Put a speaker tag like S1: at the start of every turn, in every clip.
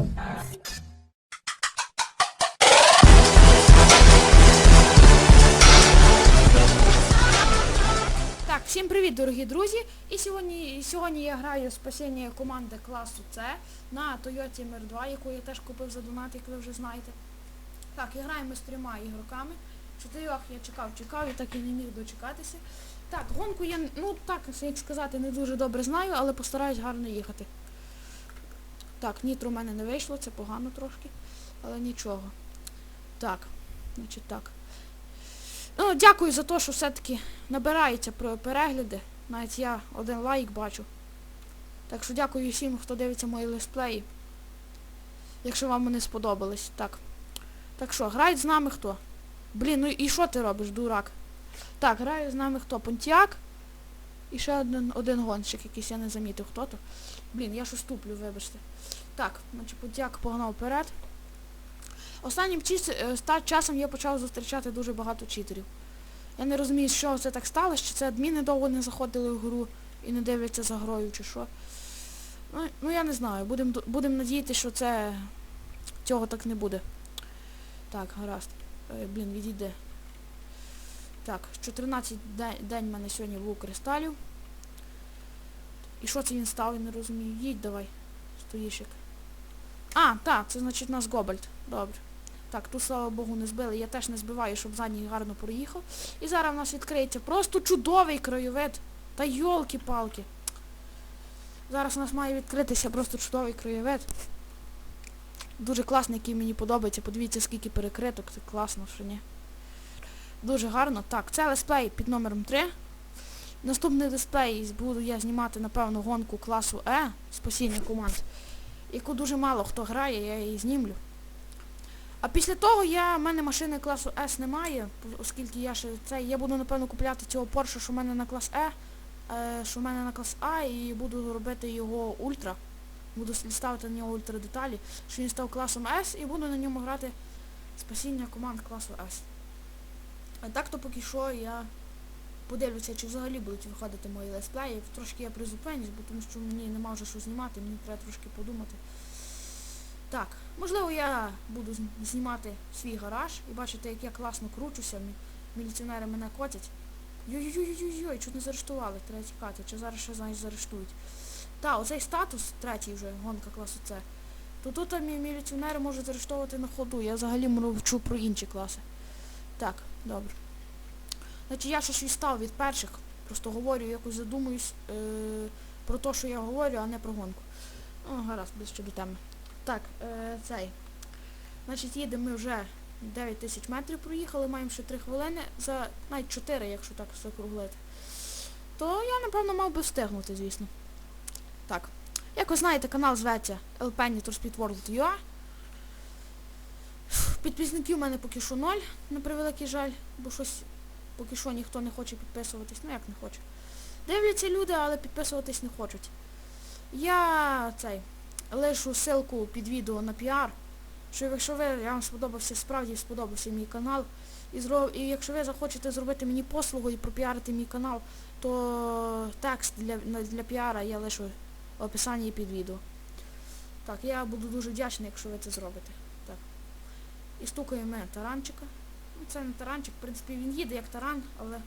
S1: Так, всім привіт, дорогі друзі! І сьогодні, сьогодні я граю спасіння команди класу С на Toyota MR2, яку я теж купив за донат, як ви вже знаєте. Так, і граємо з трьома ігроками. Чотирьох я чекав, чекав і так і не міг дочекатися. Так, гонку я, ну так, як сказати, не дуже добре знаю, але постараюсь гарно їхати. Так, нітро в мене не вийшло, це погано трошки, але нічого. Так, значить так. Ну, дякую за те, що все-таки набирається про перегляди. Навіть я один лайк бачу. Так що дякую всім, хто дивиться мої летсплеї. Якщо вам вони сподобались. Так. Так що, грають з нами хто? Блін, ну і що ти робиш, дурак? Так, грає з нами хто? Понтіак. І ще один, один гонщик якийсь, я не замітив хто то. Блін, я щось туплю, вибачте. Так, значить Понтіак погнав вперед. Останнім е, часом я почав зустрічати дуже багато читерів. Я не розумію, що це так сталося, чи це адміни довго не заходили в гру і не дивляться за грою, чи що. Ну, ну я не знаю. Будемо будем надіятися, що це цього так не буде. Так, гаразд. Е, блін, відійде. Так, 14 день, день в мене сьогодні був кристалів. І що це він став, я не розумію. Їдь давай, стоїш як. А, так, це значить у нас Гобальд. Добре. Так, тут, слава Богу, не збили. Я теж не збиваю, щоб задній гарно проїхав. І зараз в нас відкриється просто чудовий краєвид. Та йолки-палки. Зараз у нас має відкритися просто чудовий краєвид. Дуже класний, який мені подобається. Подивіться, скільки перекриток. Це класно, що ні. Дуже гарно. Так, це летсплей під номером 3. Наступний дисплей буду я знімати, напевно, гонку класу Е, спасіння команд, яку дуже мало хто грає, я її знімлю. А після того я, в мене машини класу С немає, оскільки я ще це, я буду напевно купляти цього Porsche, що в мене на клас Е, е, що в мене на клас А, і буду робити його ультра. Буду ставити на нього ультра деталі, що він став класом С і буду на ньому грати спасіння команд класу С. А так то поки що я подивлюся, чи взагалі будуть виходити мої летсплеї. Трошки я призупинюсь, бо тому що мені нема вже що знімати, мені треба трошки подумати. Так, можливо я буду знімати свій гараж і бачите, як я класно кручуся, мі- міліціонери мене котять. Йой-йой-йой-йой, чуть не заарештували, треба тікати, чи зараз ще знаєш заарештують. Та, оцей статус, третій вже, гонка класу С, то тут мі- міліціонери можуть заарештовувати на ходу. Я взагалі мовчу про інші класи. Так, добре. Значить я щось відстав від перших, просто говорю, якось задумуюсь е- про те, що я говорю, а не про гонку. Ну, гаразд, ближче до теми. Так, е, цей. Значить, їдемо ми вже 9 тисяч метрів проїхали, маємо ще 3 хвилини, за навіть 4, якщо так все круглити. То я, напевно, мав би встигнути, звісно. Так. Як ви знаєте, канал зветься LP Need Speed World UA. Підписників у мене поки що ноль, на превеликий жаль, бо щось поки що ніхто не хоче підписуватись. Ну як не хоче. Дивляться люди, але підписуватись не хочуть. Я цей лишу ссылку під відео на піар. Що якщо ви, я вам сподобався, справді сподобався мій канал. І, зро, і якщо ви захочете зробити мені послугу і пропіарити мій канал, то текст для, для піара я лишу в описанні під відео. Так, я буду дуже вдячний, якщо ви це зробите. І стукаємо ми таранчика. Ну, це не таранчик, в принципі, він їде як таран, але...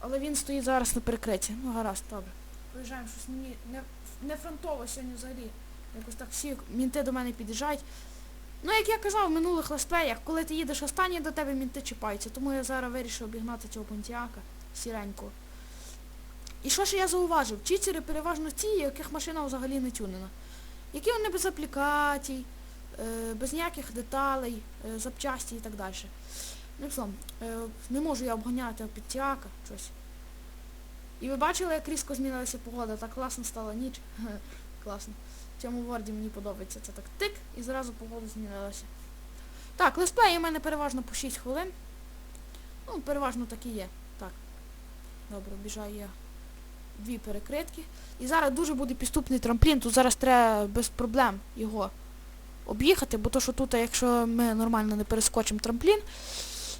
S1: Але він стоїть зараз на перекритті. Ну гаразд, добре. Проїжджаємо щось мені не, не фронтово сьогодні взагалі. Якось так всі мінти до мене під'їжджають. Ну, як я казав в минулих летсплеях, коли ти їдеш останній, до тебе мінти чіпаються. Тому я зараз вирішив обігнати цього понтіака сіренького. І що ж я зауважив? Читери переважно ті, яких машина взагалі не тюнена. Які вони без аплікацій, без ніяких деталей, е, запчасті і так далі. Ну, словом, е, не можу я обганяти підтяка, щось. І ви бачили, як різко змінилася погода, так класно стала ніч. класно. В цьому ворді мені подобається. Це так тик і зразу погода змінилася. Так, летсплеї в мене переважно по 6 хвилин. Ну, переважно так і є. Так. Добре, обіжаю я дві перекритки. І зараз дуже буде підступний трамплін, тут зараз треба без проблем його об'їхати, бо то, що тут, якщо ми нормально не перескочимо трамплін,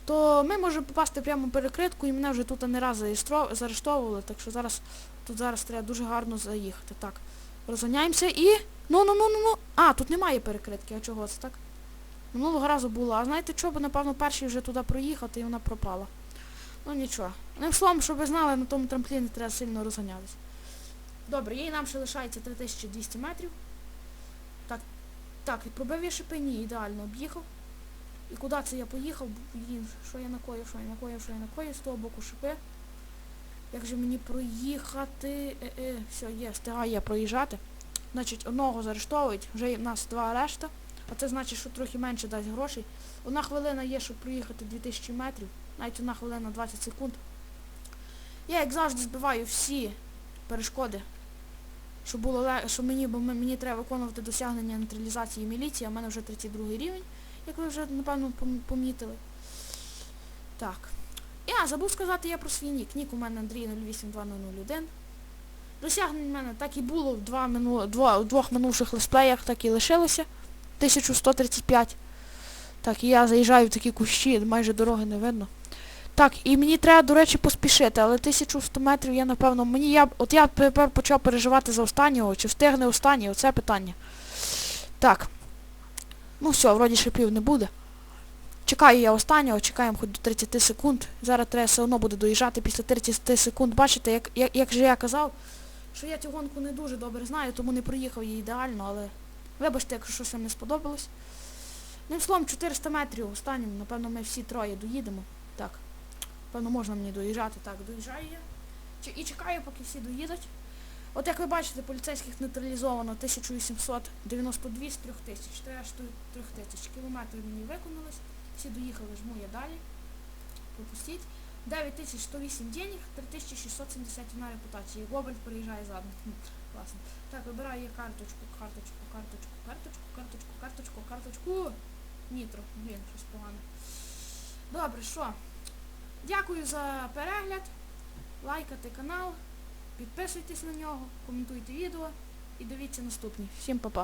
S1: то ми можемо попасти прямо в перекритку і мене вже тут не раз заарештовували, так що зараз тут зараз треба дуже гарно заїхати. Так, розганяємося і Ну, ну, ну, ну, ну. А, тут немає перекритки, а чого це так? Минулого разу було. А знаєте що, бо напевно перший вже туди проїхати і вона пропала. Ну нічого. Одним словом, щоб ви знали, на тому трампліні треба сильно розганятися. Добре, їй нам ще лишається 3200 метрів. Так, так, і пробив я шипи, ні, ідеально об'їхав. І куди це я поїхав? Блін, що я накоїв, що я накоїв, що я накоїв, з того боку шипи. Як же мені проїхати? Е, е, все, є, встигаю я проїжджати. Значить, одного заарештовують, вже в нас два арешта. А це значить, що трохи менше дасть грошей. Одна хвилина є, щоб проїхати 2000 метрів. Навіть одна хвилина 20 секунд. Я, як завжди, збиваю всі перешкоди. Щоб було щоб мені, бо мені треба виконувати досягнення нейтралізації міліції, а в мене вже 32 рівень, як ви вже, напевно, помітили. Так. Я забув сказати я про свій нік. Нік у мене Андрій 08201. Досягнень в мене так і було в два мину... два... двох минувших летсплеях, так і лишилося. 1135. Так, і я заїжджаю в такі кущі, майже дороги не видно. Так, і мені треба, до речі, поспішити, але 1100 метрів я, напевно, мені я. От я тепер почав переживати за останнього, чи встигне останній, оце питання. Так. Ну все, вроді шипів не буде. Чекаю я останнього, чекаємо хоч до 30 секунд. Зараз треба все одно буде доїжджати після 30 секунд. Бачите, як, як, як же я казав, що я цю гонку не дуже добре знаю, тому не проїхав її ідеально, але вибачте, якщо щось вам не сподобалось. Ним словом, 400 метрів останнім, напевно, ми всі троє доїдемо. Так. Певно, можна мені доїжджати. Так, доїжджаю я. І чекаю, поки всі доїдуть. От як ви бачите, поліцейських нейтралізовано 1892 з 3000. Треба ж тут 3000 кілометрів мені виконалось. Всі доїхали, жму я далі. Пропустіть. 9108 денег, 3671 репутація. Гобель приїжджає задом. Класно. Так, вибираю я карточку, карточку, карточку, карточку, карточку, карточку, карточку. Нітро. Блін, щось погане. Добре, що? Дякую за перегляд. Лайкайте канал, підписуйтесь на нього, коментуйте відео і дивіться наступні. Всім па-па.